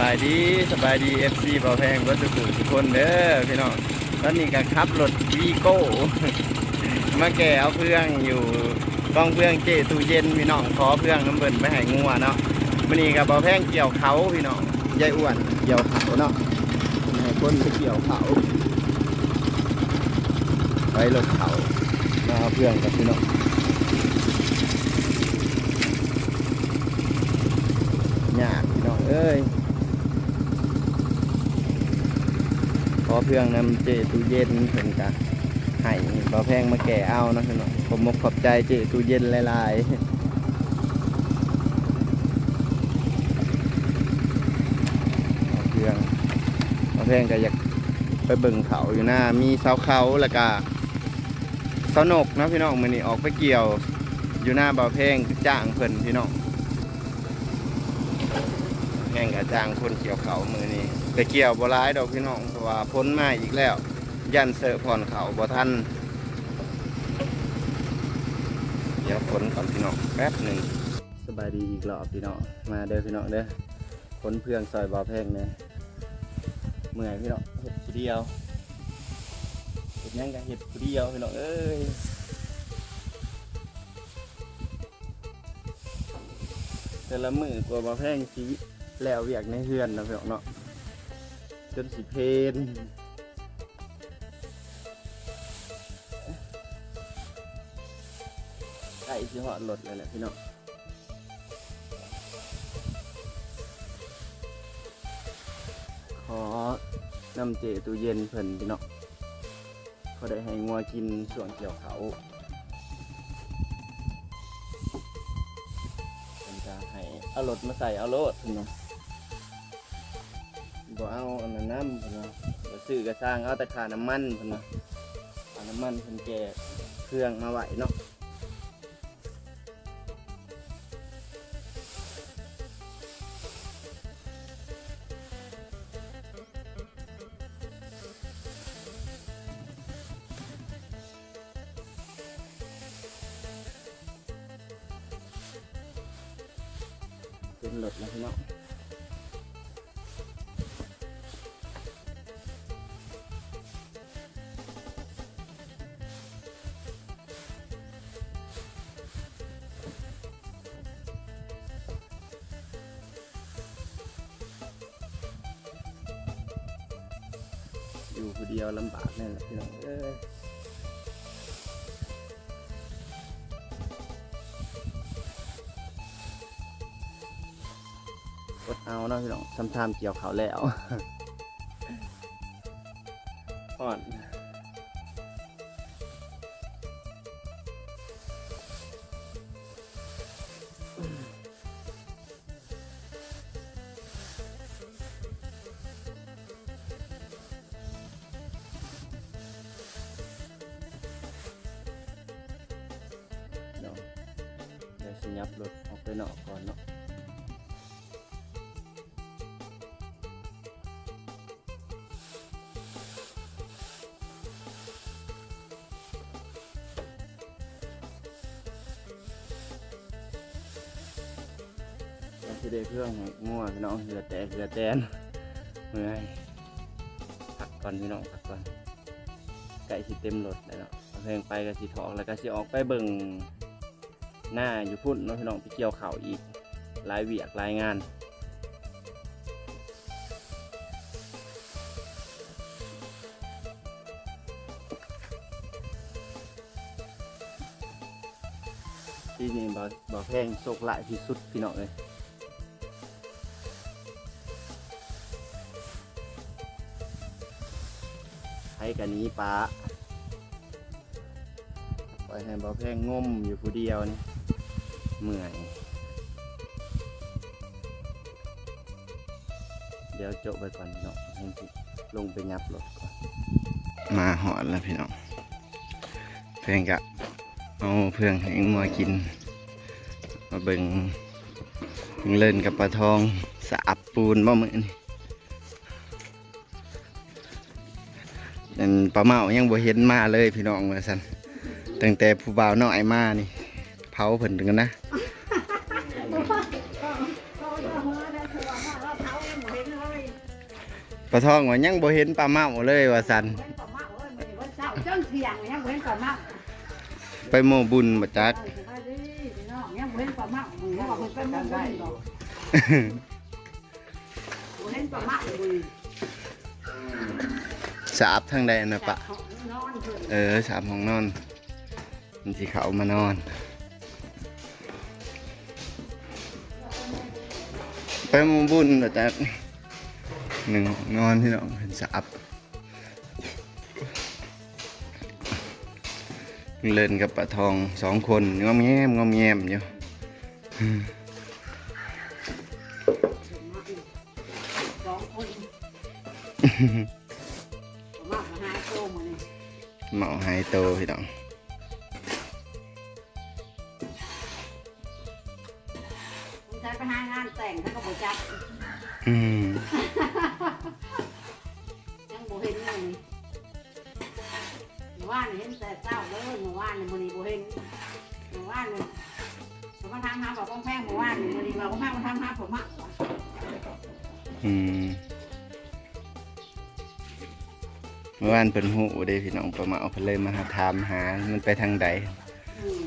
บายดีสบายดีเอฟซีเบาแพงก็จะสู่ทุกคนเด้อพี่น้องตอนนี้ก็ขับรถวีโก้มาแก่เอาเพื่องอยู่กล้องเพื่องเจตู้เย็นพี่น้องขอเพื่องน้ำเบิ่นไปให้งัวเนาะมันนี้กับเบาแพงเกี่ยวเขาพี่น้องยายอ้วนเกี่ยวเขาเนาะให้คนไปเกี่ยวเขาไปรถเขามาเอาเพื่องกับพี่น้องยากพี่น้องเอ้ย ขอเพื่องนำเจตู้เย็นเพิ่นกะให้บ่แพงมาแก่เอานะพี่น้องผมมกขอบใจเจตู้เย็นหลายๆเพื่องบ่แพงก็อยากไปเบิ่งเขาอยู่หน้ามีเสาเขาแล้วก็เสานกนะพี่น้องมือนี้ออกไปเกี่ยวอยู่หน้าบ่อแพงจ้างเพิ่นพี่น้อง ห่งกระจางคนเกี่ยวเขามือนี้แต่เกี่ยวบร้ายดอกพี่น้องเพราะว่าพ้นมาอีกแล้ว ยันเสอะผ่อนเขาบ่ทันเดี๋ยวพ้นก่อนพี่น้องแป๊บหนึ่งสบายดีอีกรอบพี่น้องมาเด้อพี่น้องเด้อพ้นเพื่องซอยบ่อแพงเนี่ยเมื่อยพี่น้องเห็ดผู้เดียวเห็ดหยังกันเห็ดผู้เดียวพี่น้องเอ้ยแต่ละมือกว่าบ่อแพงชีวิต แล้วเวียกในเฮือนนะพี่น้องเนาะจนสิเพนไก่ที่หอดรถเลยแหละพี่น้องขอนำเจตู้เย็นเพิ่นพี่น้องเขาได้ให้งัวกินส่วนเกี่ยวเขาเพิ่นจะให้เอารถมาใส่เอารถพี่น้อง บ่เอาอันนั้นน้ำพิ่นเนาะบ่ซื้อกระสร้างเอาแต่ค่าน้ำมันพิ่นเนาะค่าน้ำมันเพิ่นแก่เครื่องมาไหวเนาะเป็นรถแล้วพี่น้อง อยู่คนเดียวลำบากแน่แหละพี่น้องเอ้ยกดเอาเนาะพี่น้องทำทามเกี่ยวเขาแล้วอ่อน ยับรถออกไปนอกก่อนเนาะยังที่ได้เครื่องให้ง่วพี่น้องเหือแต่เหือแตนเมื่อยพักก่อนพี่น้องพักก่อนไก่สิเต็มรถแล้วเนาะเอาเพลงไปก็สิถอกแล้วก็สิออกไปเบิ่ง หน้าอยู่พุ่นเนาะพี่น้องไปเกี่ยวเข่าวอีกลายเวียกหลายงานที่นี่บ่บ่แพงโชคหลายที่สุดพี่น้องเลยให้กันนี้ป้า อยให้บ่าแพงงมอยู่ผู้เดียวนี่เมื่อยเดี๋ยวโจะไปก่อนพี่น้องให้ลงไปยับรถก่อนมาหอดแล้วพี่น้องเพื่อนกะเอาเพื่อนให้มากินมาเบิ่งเบิงเล่นกับปลาทองสาบปูนบ่มือนี่นั่นปลาเมายังบ่เห็นมาเลยพี่น้องว่าซั่น ตั้งแต่ผู้บ่าวน้อยมานี่ เผาเพิ่นถึงกันนะเขาจะมาได้ผัวมาแล้วเท้าเองหมดเลยปลาทองว่ายังบ่เห็นปลาเมาเลยว่าสันเว้นปลาเมาเอ้ยมันเว้นเช้าจนเที่ยงยังเว้นปลาเมาไปโมบุญบ่จักเออสบายดีพี่น้องยังเว้นปลาเมามึงว่าเพิ่นเป็นบ่ได้ดอกเว้นปลาเมามึงสาบทางใดนะปะนอนเพิ่นเออสามห้องนอน มันที่เขามานอน ไปโมบุญบ่จักหนึ่งห้องนอนพี่น้องเป็นสาบเล่นกับปลาทองสองคนงอมแงมงอมแงมอยู่สองคนปลาเมาหาโตมื้อนี้เหมาไฮโตพี่น้อง อืมยังบ่เห็นเลยเมื่อวานนี่เห็นแต่เช้าเลยเมื่อวานนี่มื้อนี้บ่เห็นเมื่อวานนี่ผมมาทำหาบอกต้องแพงเมื่อวานนี่มื้อนี้ว่าต้องแพงมาทำหาผมอะอืมเมื่อวานเป็นหูเด้พี่น้องประมาเอาเพิ่นเลยมาหาถามหา มันไปทางใดอืม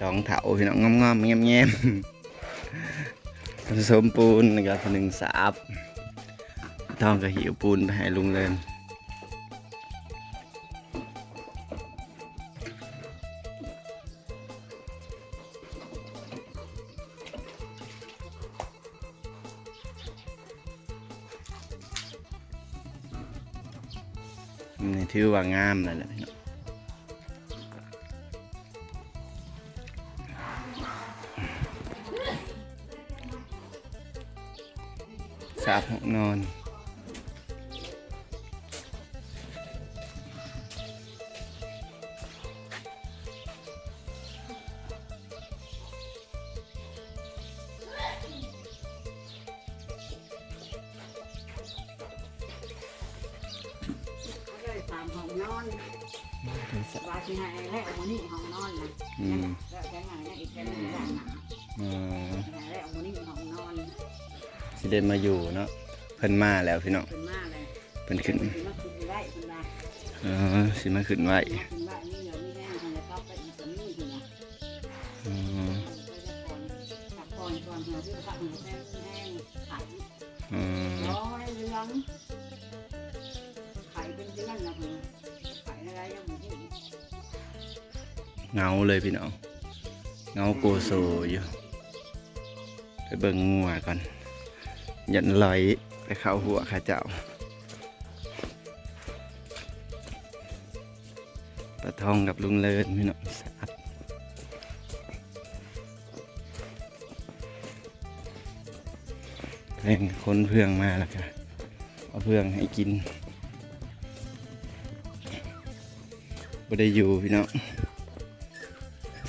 สองเถาพี่น้องงอมๆแง้มๆผสมปูนกับหนึ่งสาบทองก็หิวปูนไปให้ลุงเลินนี่ถือว่างามเลยแหละ สาบห้องนอนก็เลยตามห้องนอนว่าสิให้แล้วมื้อนี้ห้องนอนนะอืมแล้วแค่ไหนเนี่ยอีกแค่นึงได้นะเออให้แล้วมื้อนี้ห้องนอน สิเดินมาอยู่เนาะเพิ่นมาแล้วพี่น้องเป็นมาเลยเพิ่นขึ้นสิมาขึ้นไว้เพิ่นว่าเออสิมาขึ้นไว้มาขึ้นไว้นี่เดี๋ยวมีแห้งให้แล้วก็ไปอีกตัวนี้พุ่นน่ะอืมไปจะก่อนจับก่อนก่อนเดี๋ยวที่พักหัวแห้งแห้งไข่อืมร้อยเหลืองไข่เป็นเดือนละเพิ่นไข่อะไรยังบ่เห็นเงาเลยพี่น้องเงาโกโซอยู่ไปเบิ่งงัวก่อน ยันลอยไปเข้าหัวข้าเจ้าปลาทองกับลุงเลินพี่น้องสาบแรงคนเพื่องมาแล้วค่ะเอาเพื่องให้กินบ่ได้อยู่พี่น้อง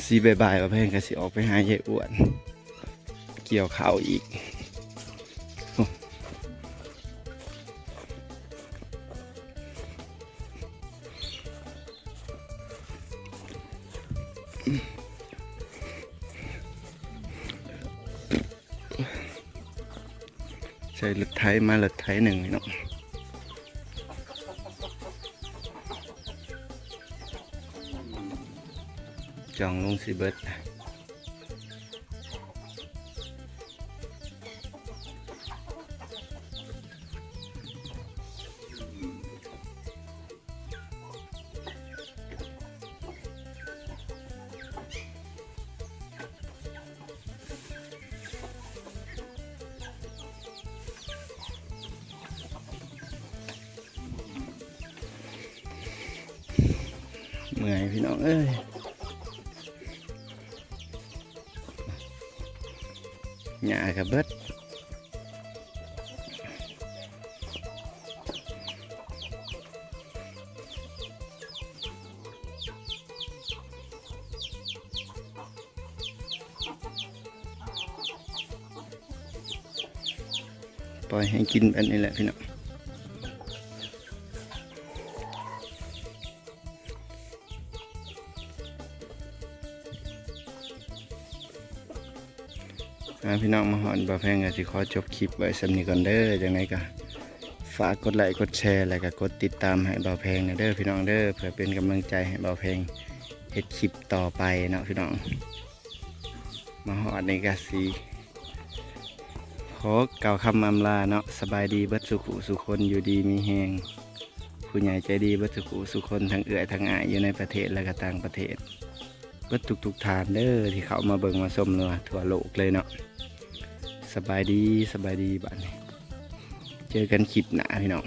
สีบายบายว่าเพื่อนก็สิออกไปหายายอ้วน เกี่ยวข้าวอีก ใส่หลุดไทยมาหลุดไทยหนึ่งเนาะจองลุงสิเบิร์ด เมื่อยพี่น้องเอ้ยหญ้ากับเบิดปล่อยให้กินแบบนี้แหละพี่น้อง พี่น้องมาหอนบ่าวแพงก็สิขอจบคลิปไว้สำนีก่อนเด้อจังไดก็ฝากกดไลค์กดแชร์แล้วก็กดติดตามให้บ่าวแพงนะเด้อพี่น้องเด้อเพื่อเป็นกำลังใจให้บ่าวแพงเฮ็ดคลิปต่อไปเนาะพี่น้อง มาหอดในกาสีขอกล่าวคำอำลาเนาะสบายดีเบิดสุขุสุคนอยู่ดีมีแหงผู้ใหญ่ใจดีเบิดสุขุสุคนทั้งเอื่อยทั้งอายอยู่ในประเทศและก็ต่างประเทศ เบิดทุกๆทานเด้อที่เขามาเบิ่งมาชมเนาะทั่วโลกเลยเนาะสบายดีสบายดีบ้านนี้เจอกันคลิปหน้าพี่น้อง